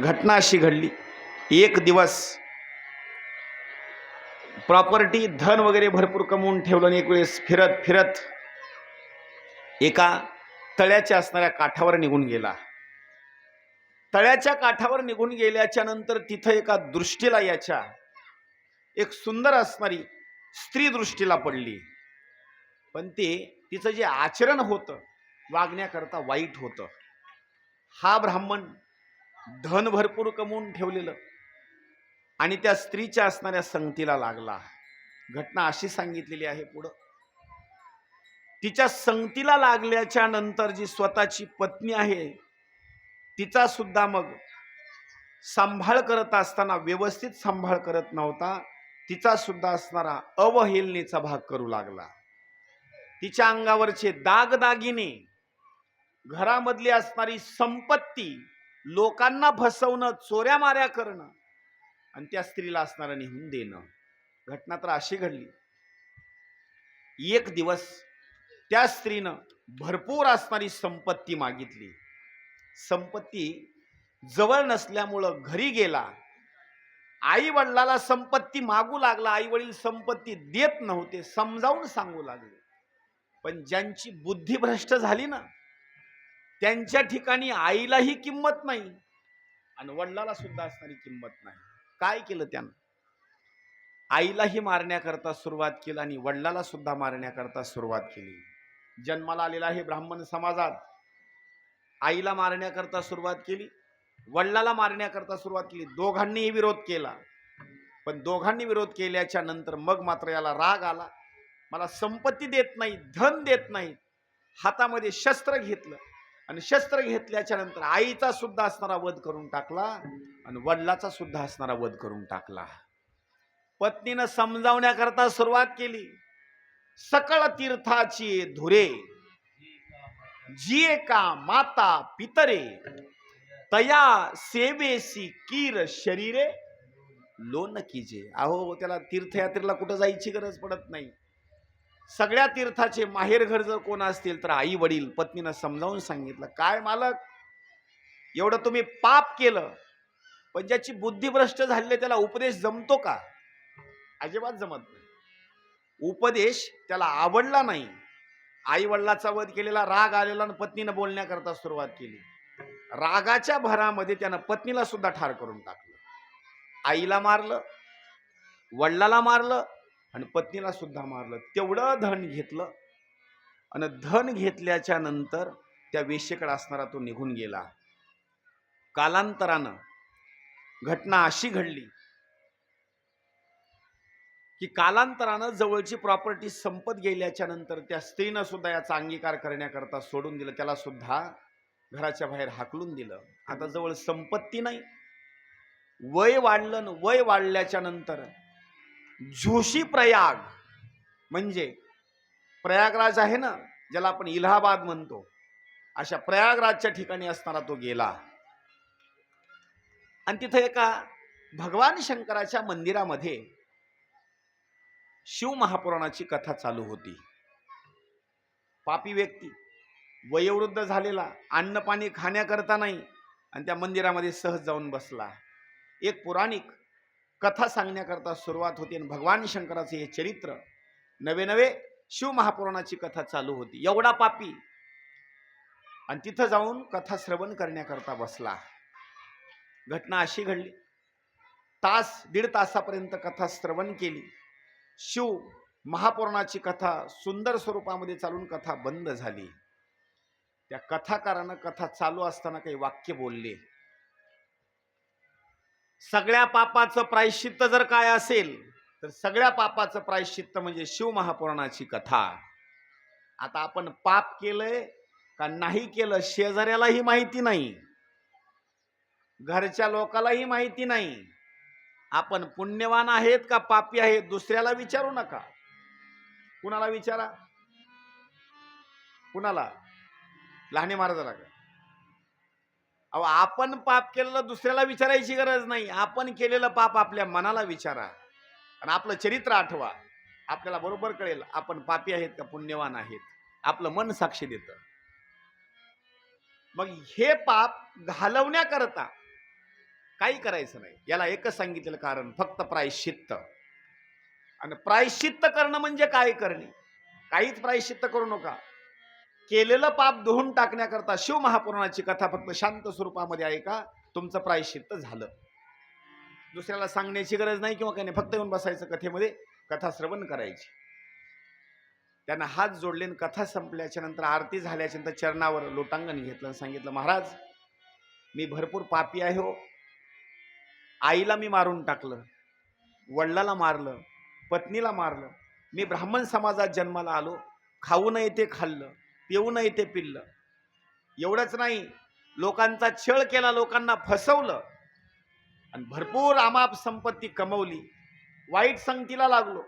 घटना अशी घडली. एक दिवस प्रॉपर्टी धन वगैरे भरपूर कमवून ठेवलं आणि एक वेळेस फिरत फिरत एका तळ्याच्या असणाऱ्या काठावर निघून गेला. तळ्याच्या काठावर निघून गेल्याच्यानंतर तिथं एका दृष्टीला याच्या एक सुंदर असणारी स्त्री दृष्टीला पडली. पण ते तिचं जे आचरण होतं वागण्याकरता वाईट होतं. हा ब्राह्मण धन भरपूर कमवून ठेवलेलं. आणि त्या स्त्रीच्या असणाऱ्या संगतीला लागला घटना अशी सांगितलेली आहे पुढं. तिच्या संगतीला लागल्याच्या नंतर जी स्वतःची पत्नी आहे तिचा सुद्धा मग सांभाळ करत असताना व्यवस्थित सांभाळ करत नव्हता तिचा सुद्धा असणारा अवहेलनेचा भाग करू लागला. तिच्या अंगावरचे दागदागिने घरामधली असणारी संपत्ती लोकांना फसवणं चोऱ्या माऱ्या करणं आणि त्या स्त्रीला असणारं नेहून देणं. घटना तर अशी घडली. एक दिवस त्या स्त्रीनं भरपूर असणारी संपत्ती मागितली. संपत्ती जवळ नसल्यामुळं घरी गेला. आई वडिलाला संपत्ती मागू लागला. आई वडील संपत्ती देत नव्हते समजावून सांगू लागले. पण ज्यांची बुद्धी भ्रष्ट झाली ना त्यांच्या ठिकाणी आईलाही किंमत नाही आणि वडिलाला सुद्धा असणारी किंमत नाही. काय केलं त्यानं? आईलाही मारण्याकरता सुरुवात केली आणि वडिलाला सुद्धा मारण्याकरता सुरुवात केली. जन्माला आलेला आहे ब्राह्मण समाजात. आईला मारण्याकरता सुरुवात केली वडिलाला मारण्याकरता सुरुवात केली दोघांनीही विरोध केला. पण दोघांनी विरोध केल्याच्यानंतर मग मात्र याला राग आला. मला संपत्ती देत नाही धन देत नाही हातामध्ये शस्त्र घेतलं. आणि शस्त्र घेतल्याच्या नंतर आईचा सुद्धा असणारा वध करून टाकला आणि वडिलाचा सुद्धा असणारा वध करून टाकला. पत्नीनं समजावण्याकरता सुरुवात केली. सकळ तीर्थाची धुरे जिये का माता पितरे तया सेवेसी कीर शरीरे लोन कीजे. अहो त्याला तीर्थयात्रेला कुठं जायची गरज पडत नाही. सगळ्या तीर्थाचे माहेर घर जर कोण असतील तर आई वडील पत्नीनं समजावून सांगितलं काय मालक? एवढं तुम्ही पाप केलं पण ज्याची बुद्धिभ्रष्ट झालेली त्याला उपदेश जमतो का? अजिबात जमत नाही. उपदेश त्याला आवडला नाही. आई वडिलाचा वध केलेला राग आलेला आणि पत्नीनं बोलण्याकरता सुरुवात केली. रागाच्या भरामध्ये त्यानं पत्नीला सुद्धा ठार करून टाकलं. आईला मारलं वडिलाला मारलं आणि पत्नीला सुद्धा मारलं. तेवढं धन घेतलं आणि धन घेतल्याच्या नंतर त्या वेश्येकडे असणारा तो निघून गेला. कालांतरानं घटना अशी घडली की कालांतरानं जवळची प्रॉपर्टी संपत गेल्याच्यानंतर त्या स्त्रीनं सुद्धा याचा अंगीकार करण्याकरता सोडून दिलं. त्याला सुद्धा घराच्या बाहेर हाकलून दिलं. आता जवळ संपत्ती नाही. वय वाढलं न वय वाढल्याच्या नंतर जोशी प्रयाग. म्हणजे प्रयागराज आहे ना ज्याला आपण इलाहाबाद म्हणतो. अशा प्रयागराजच्या ठिकाणी असणारा तो गेला. आणि तिथं एका भगवान शंकराच्या मंदिरामध्ये शिव महापुराणाची कथा चालू होती. पापी व्यक्ती वयोवृद्ध झालेला अन्न पाणी खाण्याकरता नाही आणि त्या मंदिरामध्ये सहज जाऊन बसला. एक पुराणिक कथा सांगण्याकरता सुरुवात होती आणि भगवान शंकराचे हे चरित्र नवे नवे शिव महापुराणाची कथा चालू होती. एवढा पापी. आणि तिथं जाऊन कथा श्रवण करण्याकरता बसला. घटना अशी घडली. तास दीड तासापर्यंत कथा श्रवण केली. शिव महापुराणाची कथा सुंदर स्वरूपामध्ये चालून कथा बंद झाली. त्या कथाकारानं कथा चालू असताना काही वाक्य बोलले. सगळ्या पापाचं प्रायश्चित्त जर काय असेल तर सगळ्या पापाचं प्रायश्चित्त म्हणजे शिवमहापुराणाची कथा. आता आपण पाप केलंय का नाही केलं शेजाऱ्यालाही माहिती नाही. घरच्या लोकालाही माहिती नाही. आपण पुण्यवान आहेत का पापी आहेत दुसऱ्याला विचारू नका. कुणाला विचारा? कुणाला? लहाने महाराजाला का? अहो आपण पाप केलेलं दुसऱ्याला विचारायची गरज नाही. आपण केलेलं पाप आपल्या मनाला विचारा. आणि आपलं चरित्र आठवा. आपल्याला बरोबर कळेल आपण पापी आहेत का पुण्यवान आहेत. आपलं मन साक्षी देतं. मग हे पाप घालवण्याकरता काही करायचं नाही. याला एकच सांगितलेलं कारण फक्त प्रायश्चित्त. आणि प्रायश्चित्त करणं म्हणजे काय करणे? काहीच प्रायश्चित्त करू नका. केलेलं पाप धुवून टाकण्याकरता शिव महापुराणाची कथा फक्त शांत स्वरूपामध्ये ऐका तुमचं प्रायश्चित्त झालं. दुसऱ्याला सांगण्याची गरज नाही किंवा काही नाही. फक्त येऊन बसायचं कथेमध्ये कथा श्रवण करायची. त्यांना हात जोडले आणि कथा संपल्याच्या नंतर आरती झाल्याच्यानंतर चरणावर लोटांगण घेतलं आणि सांगितलं महाराज मी भरपूर पापी आहे हो. आईला मी मारून टाकलं वडिलाला मारलं पत्नीला मारलं. मी ब्राह्मण समाजात जन्माला आलो. खाऊ नये ते खाल्लं. पिऊ ते पिल्लं. एवढंच नाही लोकांचा छळ केला लोकांना फसवलं. आणि भरपूर आमाप संपत्ती कमवली. वाईट संगतीला लागलो.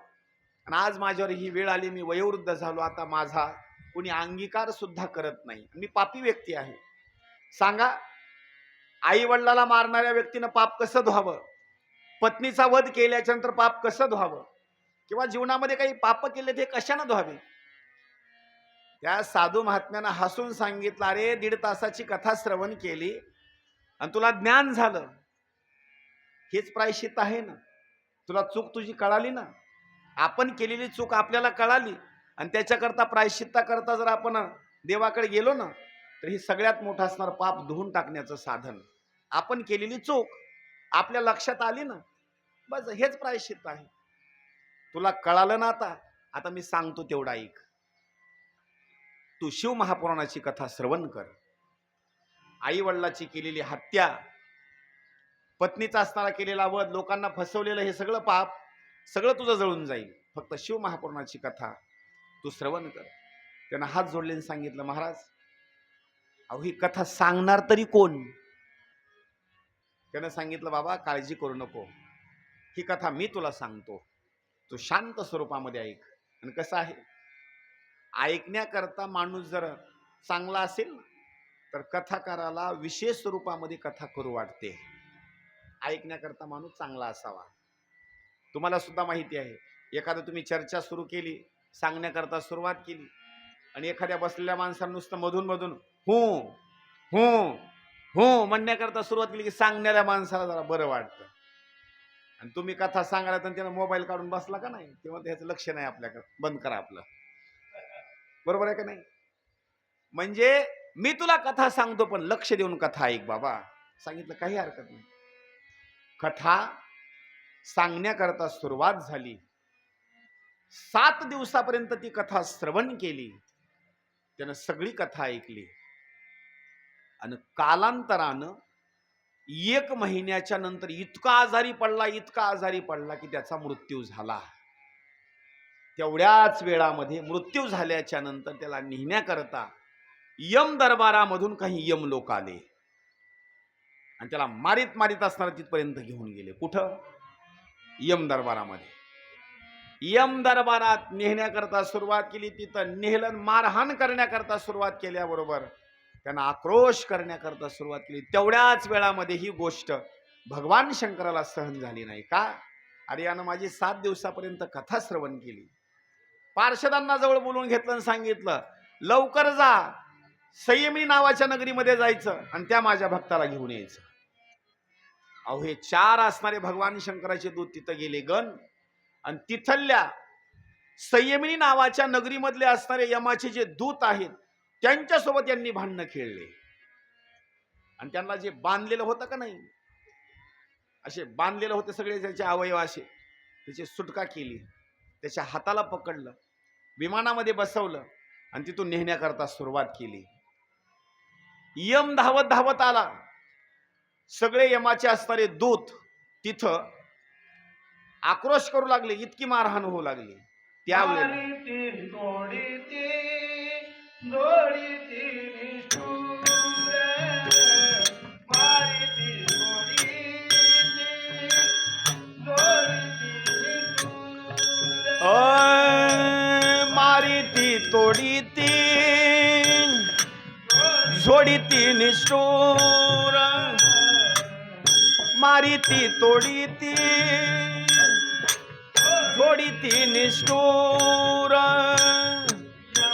आणि आज माझ्यावर ही वेळ आली मी वयोवृद्ध झालो. आता माझा कोणी अंगीकार सुद्धा करत नाही. मी पापी व्यक्ती आहे. सांगा आई वडिलाला मारणाऱ्या व्यक्तीनं पाप कसं धुवावं? पत्नीचा वध केल्याच्यानंतर पाप कसं धुवावं? किंवा जीवनामध्ये काही पाप केले ते कशानं धुवावे? त्या साधू महात्म्यानं हसून सांगितलं अरे दीड तासाची कथा श्रवण केली आणि तुला ज्ञान झालं. हेच प्रायश्चित आहे ना. तुला चूक तुझी कळाली ना. आपण केलेली चूक आपल्याला कळाली आणि त्याच्याकरता प्रायश्चित्ता करता जर आपण देवाकडे गेलो ना तर ही सगळ्यात मोठं असणार पाप धुवून टाकण्याचं साधन. आपण केलेली चूक आपल्या लक्षात आली ना बस हेच प्रायश्चित्त आहे. तुला कळालं ना आता. आता मी सांगतो तेवढा ऐक तू शिव महापुराणाची कथा श्रवण कर. आई वडिलाची केलेली हत्या पत्नीचा असताना केलेला वध लोकांना फसवलेलं हे सगळं पाप सगळं तुझं जळून जाईल. फक्त शिव महापुराणाची कथा तू श्रवण कर. त्यांना हात जोडले सांगितलं महाराज अहो ही कथा सांगणार तरी कोण? त्यानं सांगितलं बाबा काळजी करू नको. ही कथा मी तुला सांगतो. तू शांत स्वरूपामध्ये ऐक. आणि कसं आहे? ऐकण्याकरता माणूस जर चांगला असेल तर कथाकाराला विशेष स्वरूपामध्ये कथा करू वाटते. ऐकण्याकरता माणूस चांगला असावा. तुम्हाला सुद्धा माहिती आहे एखादं तुम्ही चर्चा सुरू केली सांगण्याकरता सुरुवात केली आणि एखाद्या बसलेल्या माणसानं नुसतं मधून मधून हो हो हो म्हणण्याकरता सुरुवात केली की सांगणाऱ्या माणसाला जरा बरं वाटतं. आणि तुम्ही कथा सांगायला तर त्यानं मोबाईल काढून बसला का नाही? तेव्हा त्याचं लक्ष नाही आपल्याकडं बंद करा आपलं. बरोबर आहे का नाही? म्हणजे मी तुला कथा सांगतो पण लक्ष देऊन कथा ऐक बाबा. सांगितलं काही हरकत नाही. कथा सांगण्याकरता सुरुवात झाली. सात दिवसापर्यंत ती कथा श्रवण केली. त्यानं सगळी कथा ऐकली. आणि कालांतरानं एक महिन्याच्या नंतर इतका आजारी पडला इतका आजारी पडला की त्याचा मृत्यू झाला. तेवढ्याच वेळामध्ये मृत्यू झाल्याच्यानंतर त्याला नेहण्याकरता यम दरबारामधून काही यम लोक आले. आणि त्याला मारीत मारीत असणार तिथपर्यंत घेऊन गेले. कुठं? यम दरबारामध्ये. यम दरबारात नेहण्याकरता सुरुवात केली. तिथं नेहलन मारहाण करण्याकरता सुरुवात केल्याबरोबर त्यांना आक्रोश करण्याकरता सुरुवात केली. तेवढ्याच वेळामध्ये ही गोष्ट भगवान शंकराला सहन झाली नाही का? अरे यानं माझी सात दिवसापर्यंत कथा श्रवण केली. पार्षदांना जवळ बोलून घेतलं आणि सांगितलं लवकर जा. संयमी नावाच्या नगरीमध्ये जायचं आणि त्या माझ्या भक्ताला घेऊन यायचं. अहो हे चार असणारे भगवान शंकराचे दूत तिथं गेले गण. आणि तिथल्या संयमिनी नावाच्या नगरीमधले असणारे यमाचे जे दूत आहेत त्यांच्यासोबत यांनी भांडणं खेळले. आणि त्यांना जे बांधलेलं होतं का नाही असे बांधलेलं होते सगळे त्याचे अवयव असे त्याची सुटका केली त्याच्या हाताला पकडलं. विमानामध्ये बसवलं आणि तिथून नेहण्याकरता सुरुवात केली. यम धावत धावत आला. सगळे यमाचे असणारे दूत तिथं आक्रोश करू लागले इतकी मारहाण होऊ लागली. त्यावेळेला मारी ती तोडी ती जोडी ती निष्ठूर